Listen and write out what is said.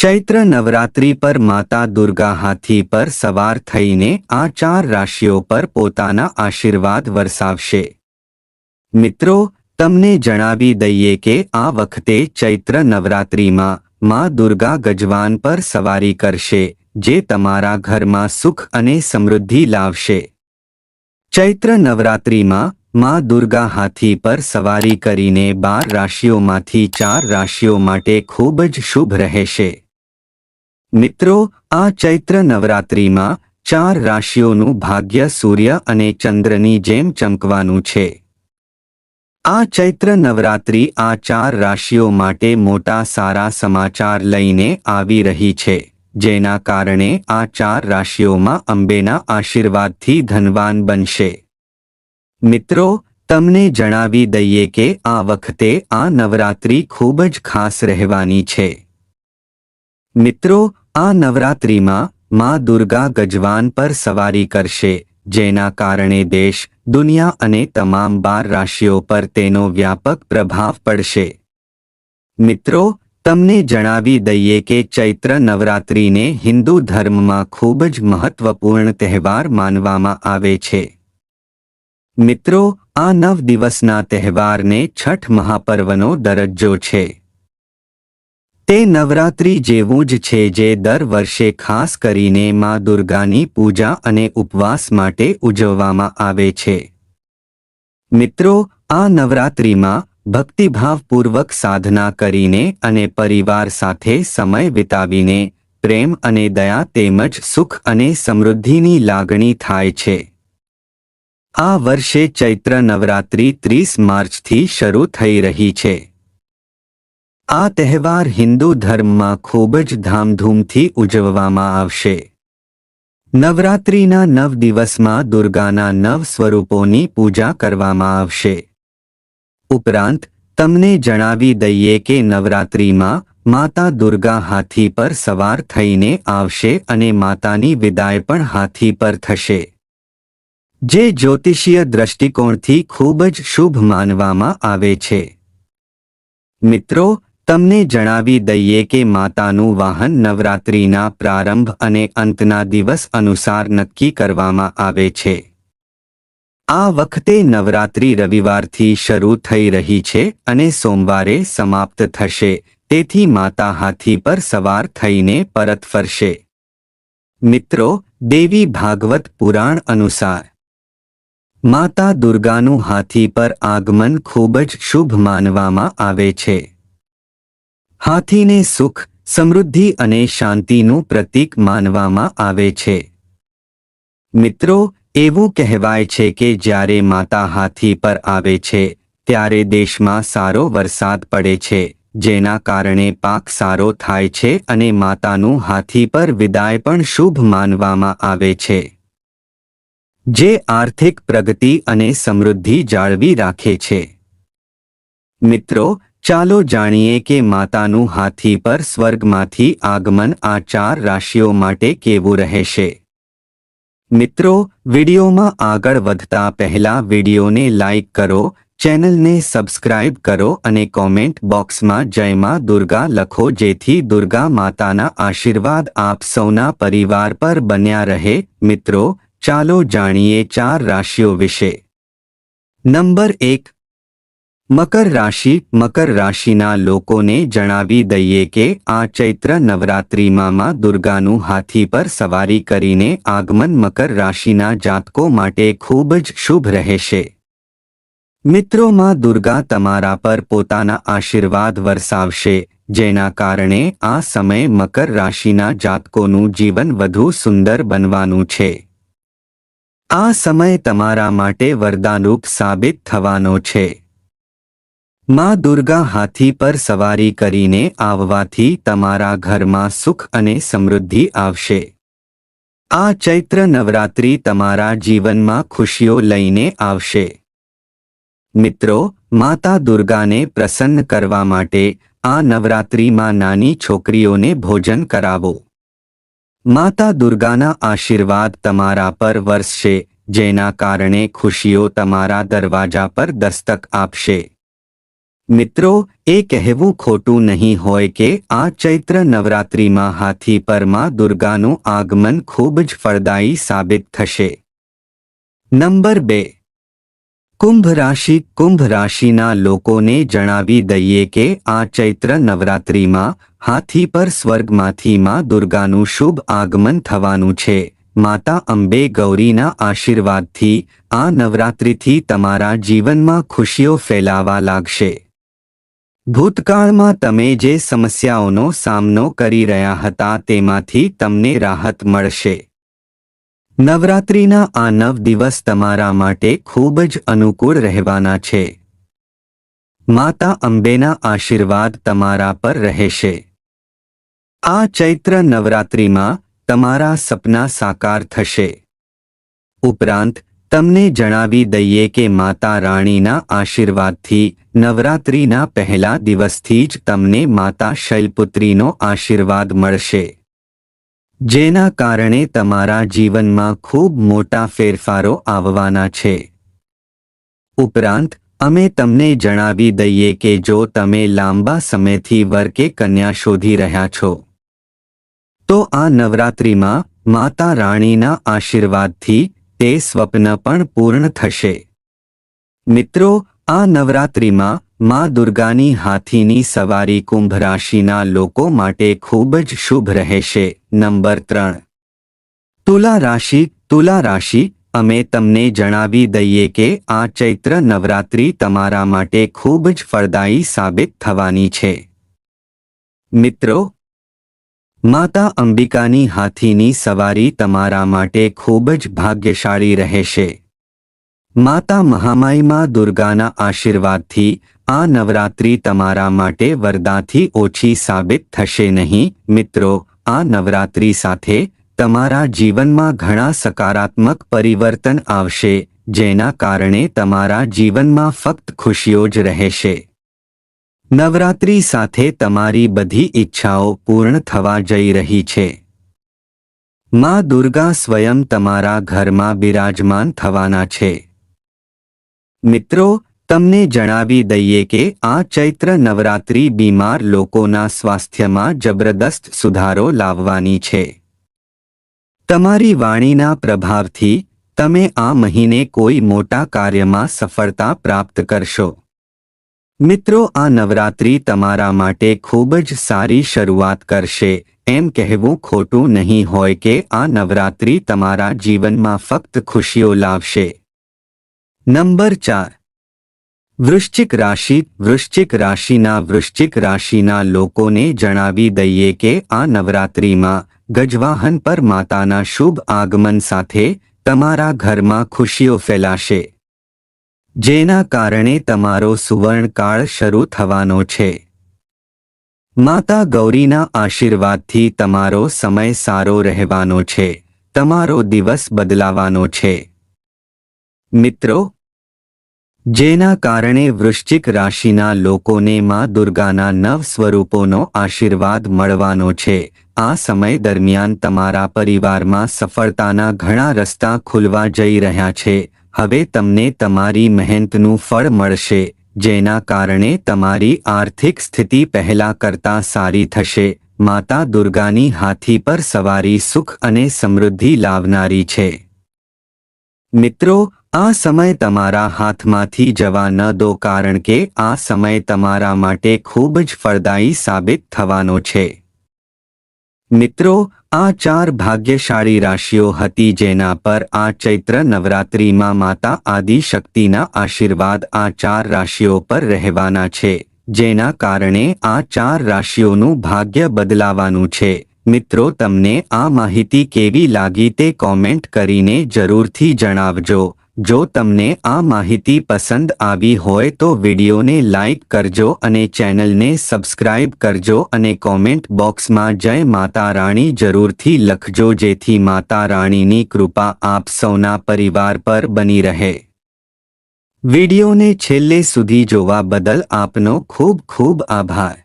ચૈત્ર નવરાત્રિ પર માતા દુર્ગા હાથી પર સવાર થઈને આ ચાર રાશિઓ પર પોતાના આશીર્વાદ વરસાવશે. મિત્રો, તમને જણાવી દઈએ કે આ વખતે ચૈત્ર નવરાત્રિમાં માં દુર્ગા ગજવાન પર સવારી કરશે, જે તમારા ઘરમાં સુખ અને સમૃદ્ધિ લાવશે. ચૈત્ર નવરાત્રિમાં માં દુર્ગા હાથી પર સવારી કરીને બાર રાશિઓમાંથી ચાર રાશિઓ માટે ખૂબ જ શુભ રહેશે. મિત્રો, આ ચૈત્ર નવરાત્રિમાં ચાર રાશિઓનું ભાગ્ય સૂર્ય અને ચંદ્રની જેમ ચમકવાનું છે. આ ચૈત્ર નવરાત્રિ આ ચાર રાશિઓ માટે મોટા સારા સમાચાર લઈને આવી રહી છે, જેના કારણે આ ચાર રાશિઓમાં અંબેના આશીર્વાદથી ધનવાન બનશે. મિત્રો, તમને જણાવી દઈએ કે આ વખતે આ નવરાત્રિ ખૂબ જ ખાસ રહેવાની છે. મિત્રો આ નવરાત્રિમાં માં દુર્ગા ગજવાન પર સવારી કરશે, જેના કારણે દેશ, દુનિયા અને તમામ બાર રાશિઓ પર તેનો વ્યાપક પ્રભાવ પડશે. મિત્રો, તમને જણાવી દઈએ કે ચૈત્ર નવરાત્રિને હિન્દુ ધર્મમાં ખૂબ જ મહત્વપૂર્ણ તહેવાર માનવામાં આવે છે. મિત્રો, આ નવ દિવસના તહેવારને છઠ મહાપર્વનો દરજ્જો છે. તે નવરાત્રિ જેવું જ છે જે દર વર્ષે ખાસ કરીને માં દુર્ગાની પૂજા અને ઉપવાસ માટે ઉજવવામાં આવે છે. મિત્રો, આ નવરાત્રિમાં ભક્તિભાવપૂર્વક સાધના કરીને અને પરિવાર સાથે સમય વિતાવીને પ્રેમ અને દયા તેમજ સુખ અને સમૃદ્ધિની લાગણી થાય છે. આ વર્ષે ચૈત્ર નવરાત્રિ ત્રીસ માર્ચથી શરૂ થઈ રહી છે. આ તહેવાર હિન્દુ ધર્મમાં ખૂબ જ ધામધૂમથી ઉજવવામાં આવશે. નવરાત્રિના નવ દિવસમાં દુર્ગાના નવ સ્વરૂપોની પૂજા કરવામાં આવશે. ઉપરાંત, તમને જણાવી દઈએ કે નવરાત્રિમાં માતા દુર્ગા હાથી પર સવાર થઈને આવશે અને માતાની વિદાય પણ હાથી પર થશે. જે જ્યોતિષીય દ્રષ્ટિકોણથી ખૂબ જ શુભ માનવામાં આવે છે. મિત્રો તમને જણાવી દઈએ કે માતાનું વાહન નવરાત્રિના પ્રારંભ અને અંતના દિવસ અનુસાર નક્કી કરવામાં આવે છે. આ વખતે નવરાત્રિ રવિવારથી શરૂ થઈ રહી છે અને સોમવારે સમાપ્ત થશે, તેથી માતા હાથી પર સવાર થઈને પરત ફરશે. મિત્રો, દેવી ભાગવત પુરાણ અનુસાર. માતા દુર્ગાનું હાથી પર આગમન ખૂબ જ શુભ માનવામાં આવે છે. હાથીને સુખ, સમૃદ્ધિ અને શાંતિનું પ્રતીક માનવામાં આવે છે. મિત્રો, એવું કહેવાય છે કે જ્યારે માતા હાથી પર આવે છે, ત્યારે દેશમાં સારો વરસાદ પડે છે, જેના કારણે પાક સારો થાય છે અને માતાનું હાથી પર વિદાય પણ શુભ માનવામાં આવે છે. જે આર્થિક પ્રગતિ અને સમૃદ્ધિ જાળવી રાખે છે. મિત્રો ચાલો જાણીએ કે માતાનું હાથી પર સ્વર્ગમાંથી આગમન આ ચાર રાશિઓ માટે કેવું રહેશે. મિત્રો, વિડીયોમાં આગળ વધતા પહેલા વિડીયોને લાઇક કરો, ચેનલને સબસ્ક્રાઇબ કરો અને કોમેન્ટ બોક્સમાં જય માં દુર્ગા લખો જેથી દુર્ગા માતાના આશીર્વાદ આપ સૌના પરિવાર પર બન્યા રહે. મિત્રો, ચાલો જાણીએ ચાર રાશિઓ વિશે. નંબર એક મકર રાશિ, મકર રાશિના લોકોને જણાવી દઈએ કે આ ચૈત્ર નવરાત્રિમાં માં દુર્ગાનું હાથી પર સવારી કરીને આગમન મકર રાશિના જાતકો માટે ખૂબ જ શુભ રહેશે. મિત્રોમાં દુર્ગા તમારા પર પોતાના આશીર્વાદ વરસાવશે, જેના કારણે આ સમય મકર રાશિના જાતકોનું જીવન વધુ સુંદર બનવાનું છે. આ સમય તમારા માટે વરદાનરૂપ સાબિત થવાનો છે. માં દુર્ગા હાથી પર સવારી કરીને આવવાથી તમારા ઘરમાં સુખ અને સમૃદ્ધિ આવશે. આ ચૈત્ર નવરાત્રિ તમારા જીવનમાં ખુશીઓ લઈને આવશે. મિત્રો, માતા દુર્ગાને પ્રસન્ન કરવા માટે આ નવરાત્રિમાં નાની છોકરીઓને ભોજન કરાવો. માતા દુર્ગાના આશીર્વાદ તમારા પર વરસશે, જેના કારણે ખુશીઓ તમારા દરવાજા પર દસ્તક આપશે. મિત્રો, એ કહેવું ખોટું નહીં હોય કે આ ચૈત્ર નવરાત્રિમાં હાથી પરમાં દુર્ગાનું આગમન ખૂબ જ ફળદાયી સાબિત થશે. નંબર બે. કુંભ રાશિ. કુંભ રાશિના લોકોને જણાવી દઈએ કે આ ચૈત્ર નવરાત્રિમાં હાથી પર સ્વર્ગમાંથી માં દુર્ગાનું શુભ આગમન થવાનું છે. માતા અંબે ગૌરીના આશીર્વાદથી આ નવરાત્રિથી તમારા જીવનમાં ખુશીઓ ફેલાવા લાગશે. ભૂતકાળમાં તમે જે સમસ્યાઓનો સામનો કરી રહ્યા હતા તેમાંથી તમને રાહત મળશે. નવરાત્રિના આ નવ દિવસ તમારા માટે ખૂબ જ અનુકૂળ રહેવાના છે. માતા અંબેના આશીર્વાદ તમારા પર રહેશે. આ ચૈત્ર નવરાત્રિમાં તમારા સપના સાકાર થશે. ઉપરાંત તમને જણાવી દઈએ કે માતા રાણીના આશીર્વાદથી, નવરાત્રિના પહેલા દિવસથી જ તમને માતા શૈલપુત્રીનો આશીર્વાદ મળશે. જેના કારણે તમારા જીવનમાં ખૂબ મોટા ફેરફારો આવવાના છે. ઉપરાંત, અમે તમને જણાવી દઈએ કે જો તમે લાંબા સમયથી વર કન્યા શોધી રહ્યા છો, તો આ નવરાત્રિમાં માતા રાણીના આશીર્વાદથી તે સ્વપ્ન પણ પૂર્ણ થશે. મિત્રો, આ નવરાત્રિમાં માં દુર્ગાની હાથીની સવારી કુંભ રાશિના લોકો માટે ખૂબ જ શુભ રહેશે. નંબર ત્રણ. તુલા રાશિ તુલા રાશિ, અમે તમને જણાવી દઈએ કે આ ચૈત્ર નવરાત્રિ તમારા માટે ખૂબ જ ફળદાયી સાબિત થવાની છે. મિત્રો માતા અંબિકાની હાથીની સવારી તમારા માટે ખૂબ જ ભાગ્યશાળી રહેશે. માતા મહામાઈમાં દુર્ગાના આશીર્વાદથી આ નવરાત્રિ તમારા માટે વરદાથી ઓછી સાબિત થશે નહીં. મિત્રો, આ નવરાત્રિ સાથે તમારા જીવનમાં ઘણા સકારાત્મક પરિવર્તન આવશે, જેના કારણે તમારા જીવનમાં ફક્ત ખુશીઓ જ રહેશે. નવરાત્રી સાથે તમારી બધી ઈચ્છાઓ પૂર્ણ થવા જઈ રહી છે. માં દુર્ગા સ્વયં તમારા ઘરમાં બિરાજમાન થવાના છે. મિત્રો, તમને જણાવી દઈએ કે આ ચૈત્ર નવરાત્રી બીમાર લોકોના સ્વાસ્થ્યમાં જબરદસ્ત સુધારો લાવવાની છે. તમારી વાણીના પ્રભાવથી તમે આ મહિને કોઈ મોટા કાર્યમાં સફળતા પ્રાપ્ત કરશો. મિત્રો, આ નવરાત્રી તમારા માટે ખૂબ જ સારી શરૂઆત કરશે. એમ કહેવું ખોટું નહીં હોય કે આ નવરાત્રી તમારા જીવનમાં ફક્ત ખુશીઓ લાવશે. નંબર ચાર. વૃશ્ચિક રાશિ. વૃશ્ચિક રાશિના વૃશ્ચિક રાશિના લોકોને જણાવી દઈએ કે આ નવરાત્રિમાં ગજવાહન પર માતાના શુભ આગમન સાથે તમારા ઘરમાં ખુશીઓ ફેલાશે. જેના કારણે તમારો સુવર્ણકાળ શરૂ થવાનો છે. માતા ગૌરીના આશીર્વાદથી તમારો સમય સારો રહેવાનો છે. તમારો દિવસ બદલાવાનો છે. મિત્રો, જેના કારણે વૃશ્ચિક રાશિના લોકોને માં દુર્ગાના નવ સ્વરૂપોનો આશીર્વાદ મળવાનો છે. આ સમય દરમિયાન તમારા પરિવારમાં સફળતાના ઘણા રસ્તા ખુલવા જઈ રહ્યા છે. હવે તમને તમારી મહેનતનું ફળ મળશે, જેના કારણે તમારી આર્થિક સ્થિતિ પહેલા કરતાં સારી થશે. માતા દુર્ગાની હાથી પર સવારી સુખ અને સમૃદ્ધિ લાવનારી છે. મિત્રો, આ સમય તમારા હાથમાંથી જવા ન દો કારણ કે આ સમય તમારા માટે ખૂબ જ ફળદાયી સાબિત થવાનો છે. મિત્રો આ ચાર ભાગ્યશાળી રાશિઓ હતી જેના પર આ ચૈત્ર નવરાત્રિમાં માતા આદિ શક્તિના આશીર્વાદ આ ચાર રાશિઓ પર રહેવાના છે, જેના કારણે આ ચાર રાશિઓનું ભાગ્ય બદલાવાનું છે. મિત્રો, તમને આ માહિતી કેવી લાગી તે કોમેન્ટ કરીને જરૂરથી જણાવજો. જો તમને આ માહિતી પસંદ આવી હોય તો વિડીયોને લાઇક કરજો અને ચેનલને સબસ્ક્રાઇબ કરજો અને કોમેન્ટ બોક્સમાં જય માતા રાણી જરૂરથી લખજો જેથી માતા રાણીની કૃપા આપ સૌના પરિવાર પર બની રહે. વિડીયોને છેલ્લે સુધી જોવા બદલ આપનો ખૂબ ખૂબ આભાર.